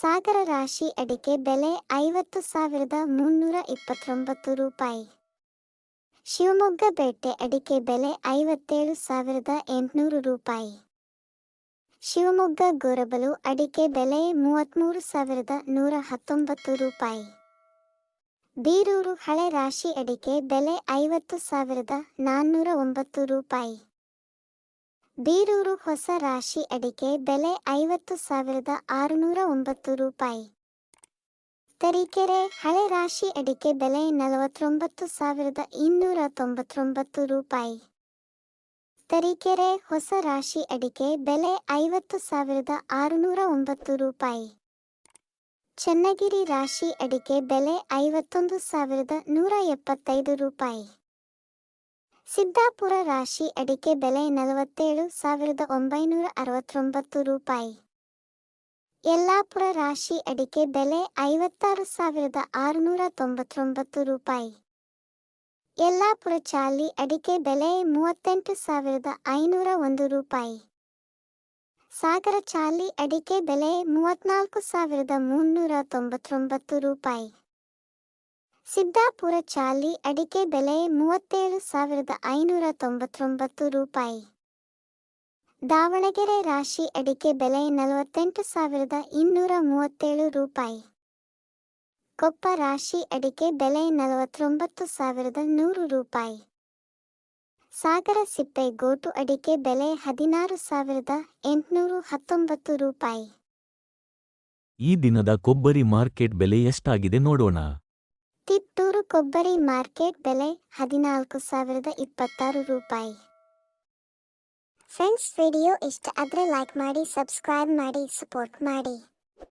ಸಾಗರ ರಾಶಿ ಅಡಿಕೆ ಬೆಲೆ ಐವತ್ತು ಸಾವಿರದ ಮುನ್ನೂರ ಇಪ್ಪತ್ತೊಂಬತ್ತು ರೂಪಾಯಿ. ಶಿವಮೊಗ್ಗ ಬೇಟೆ ಅಡಿಕೆ ಬೆಲೆ ಐವತ್ತೇಳು ಸಾವಿರದ ಎಂಟುನೂರು ರೂಪಾಯಿ. ಶಿವಮೊಗ್ಗ ಗೊರಬಲು ಅಡಿಕೆ ಬೆಲೆ ಮೂವತ್ತ್ಮೂರು ಸಾವಿರದ ನೂರ ಹತ್ತೊಂಬತ್ತು ರೂಪಾಯಿ. ಬೀರೂರು ಹಳೆ ರಾಶಿ ಅಡಿಕೆ ಬೆಲೆ ಐವತ್ತು ಸಾವಿರದ ನಾನ್ನೂರ ಒಂಬತ್ತು ರೂಪಾಯಿ. ಬೀರೂರು ಹೊಸ ರಾಶಿ ಅಡಿಕೆ ಬೆಲೆ ಐವತ್ತು ಸಾವಿರದ ಆರುನೂರ ಒಂಬತ್ತು ರೂಪಾಯಿ. ತರೀಕೆರೆ ಹಳೆ ರಾಶಿ ಅಡಿಕೆ ಬೆಲೆ ನಲವತ್ತೊಂಬತ್ತು ಸಾವಿರದ ಇನ್ನೂರ ತೊಂಬತ್ತೊಂಬತ್ತು ರೂಪಾಯಿ. ತರೀಕೆರೆ ಹೊಸ ರಾಶಿ ಅಡಿಕೆ ಬೆಲೆ ಐವತ್ತು ಸಾವಿರದ ಆರುನೂರ ಒಂಬತ್ತು ರೂಪಾಯಿ. ಚನ್ನಗಿರಿ ರಾಶಿ ಅಡಿಕೆ ಬೆಲೆ ಐವತ್ತೊಂದು ಸಾವಿರದ ನೂರ ಎಪ್ಪತ್ತೈದು ರೂಪಾಯಿ. ಸಿದ್ದಾಪುರ ರಾಶಿ ಅಡಿಕೆ ಬೆಲೆ ನಲವತ್ತೇಳು ಸಾವಿರದ ಒಂಬೈನೂರ ಅರವತ್ತೊಂಬತ್ತು ರೂಪಾಯಿ. ಯಲ್ಲಾಪುರ ರಾಶಿ ಅಡಿಕೆ ಬೆಲೆ ಐವತ್ತಾರು ಸಾವಿರದ ಆರುನೂರ ತೊಂಬತ್ತೊಂಬತ್ತು ರೂಪಾಯಿ. ಯಲ್ಲಾಪುರ ಚಾಲಿ ಅಡಿಕೆ ಬೆಲೆ ಮೂವತ್ತೆಂಟು ಸಾವಿರದ ಐನೂರ ಒಂದು ರೂಪಾಯಿ. ಸಾಗರ ಚಾಲಿ ಅಡಿಕೆ ಬೆಲೆ ಮೂವತ್ನಾಲ್ಕು ಸಾವಿರದ ಮುನ್ನೂರ ತೊಂಬತ್ತೊಂಬತ್ತು ರೂಪಾಯಿ. ಸಿದ್ದಾಪುರ ಚಾಲಿ ಅಡಿಕೆ ಬೆಲೆ ಮೂವತ್ತೇಳು ಸಾವಿರದ ಐನೂರ ತೊಂಬತ್ತೊಂಬತ್ತು ರೂಪಾಯಿ. ದಾವಣಗೆರೆ ರಾಶಿ ಅಡಿಕೆ ಬೆಲೆ ನಲವತ್ತೆಂಟು ಸಾವಿರದ ಇನ್ನೂರ ಮೂವತ್ತೇಳು ರೂಪಾಯಿ. ಕೊಪ್ಪ ರಾಶಿ ಅಡಿಕೆ ಬೆಲೆ ನಲವತ್ತೊಂಬತ್ತು ಸಾವಿರದ ನೂರು ರೂಪಾಯಿ. ಸಾಗರ ಸಿಪ್ಪೆ ಗೋಟು ಅಡಿಕೆ ಬೆಲೆ ಹದಿನಾರು ಸಾವಿರದ ಎಂಟುನೂರು ಹತ್ತೊಂಬತ್ತು ರೂಪಾಯಿ. ಈ ದಿನದ ಕೊಬ್ಬರಿ ಮಾರ್ಕೆಟ್ ಬೆಲೆ ಎಷ್ಟಾಗಿದೆ ನೋಡೋಣ. ತಿಪ್ಟೂರು ಕೊಬ್ಬರಿ ಮಾರ್ಕೆಟ್ ಬೆಲೆ ಹದಿನಾಲ್ಕು ಸಾವಿರದ ಇಪ್ಪತ್ತಾರು ರೂಪಾಯಿ. ಫ್ರೆಂಡ್ಸ್, ವಿಡಿಯೋ ಇಷ್ಟ ಆದರೆ ಲೈಕ್ ಮಾಡಿ, ಸಬ್ಸ್ಕ್ರೈಬ್ ಮಾಡಿ, ಸಪೋರ್ಟ್ ಮಾಡಿ.